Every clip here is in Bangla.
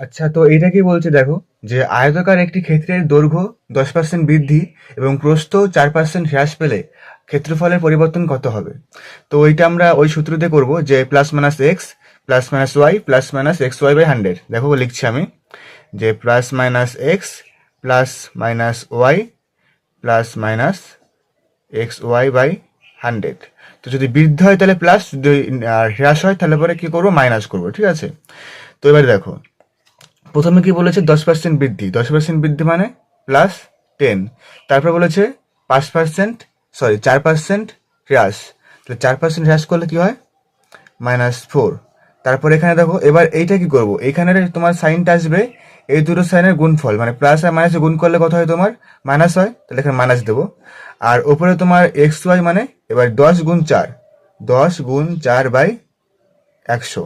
আচ্ছা তো এটা কি বলছে দেখো? যে আয়তাকার একটি ক্ষেত্রের দৈর্ঘ্য দশ পার্সেন্ট বৃদ্ধি এবং প্রস্থ চার পার্সেন্ট হ্রাস পেলে ক্ষেত্রফলের পরিবর্তন কত হবে? তো এইটা আমরা ওই সূত্রতে করব যে plus minus X plus minus Y plus minus X Y by hundred দেখো, লিখছি আমি। যে plus minus X plus minus Y plus minus X Y by hundred তো যদি বৃদ্ধি হয় তাহলে প্লাস যদি হ্রাস হয় তাহলে পরে কী করব? মাইনাস করব, ঠিক আছে? তো এবারে দেখো প্রথমে কি বলেছে দশ পার্সেন্ট বৃদ্ধি? দশ পার্সেন্ট বৃদ্ধি মানে প্লাস টেন তারপর বলেছে পাঁচ পার্সেন্ট সরি চার পার্সেন্ট হ্রাস। তাহলে চার পার্সেন্ট হ্রাস করলে কি হয়? মাইনাস ফোর তারপর এখানে দেখো, এবার এইটা কি করব? এখানে তোমার সাইনটা আসবে, এই দুটো সাইনের গুণফল মানে প্লাস আর মাইনাসে গুণ করলে কত হয় তোমার? মাইনাস হয়, তাহলে এখানে মাইনাস দেবো। আর ওপরে তোমার এক্স ওয়াই মানে এবার দশ গুণ চার। দশ গুণ চার বাই একশো।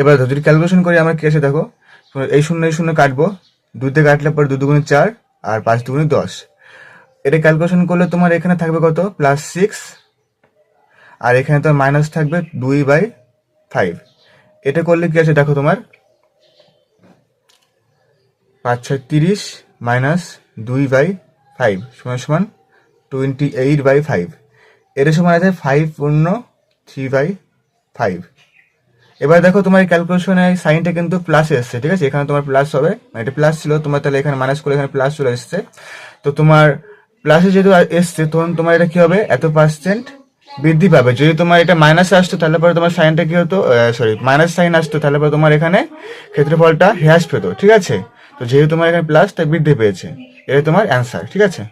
এবার যদি ক্যালকুলেশন করি, আমরা কি আছে দেখো? এই শূন্য এই শূন্য কাটবো। দুতে কাটলে পরে দু দুগুণে চার আর পাঁচ দুগুণে দশ। এটা ক্যালকুলেশন করলে তোমার এখানে থাকবে কত? প্লাস সিক্স আর এখানে তোমার মাইনাস থাকবে দুই বাই ফাইভ এটা করলে কি আছে দেখো তোমার? পাঁচ, ছয়, তিরিশ মাইনাস দুই বাই ফাইভ সমান সমান টোয়েন্টি এইট বাই ফাইভ এটা সমান আছে ফাইভ পূর্ণ থ্রি বাই ফাইভ এবার দেখো তোমার ক্যালকুলেশনে সাইনটা কিন্তু প্লাস এসছে, ঠিক আছে? এখানে তোমার প্লাস হবে। মানে এটা প্লাস ছিল, তোমার তাহলে এখানে মাইনাস করে এখানে প্লাস চলে এসছে। তো তোমার প্লাসে যেহেতু এসছে, তখন তোমার এটা কি হবে? এত পার্সেন্ট বৃদ্ধি পাবে। যদি তোমার এটা মাইনাস আসতো, তাহলে পরে তোমার সাইনটা কি হতো? সরি মাইনাস সাইন আসতো, তাহলে পরে তোমার এখানে ক্ষেত্রফলটা হ্রাস পেতো, ঠিক আছে? তো যেহেতু তোমার এখানে প্লাস তাই বৃদ্ধি পেয়েছে। এটা তোমার অ্যান্সার ঠিক আছে?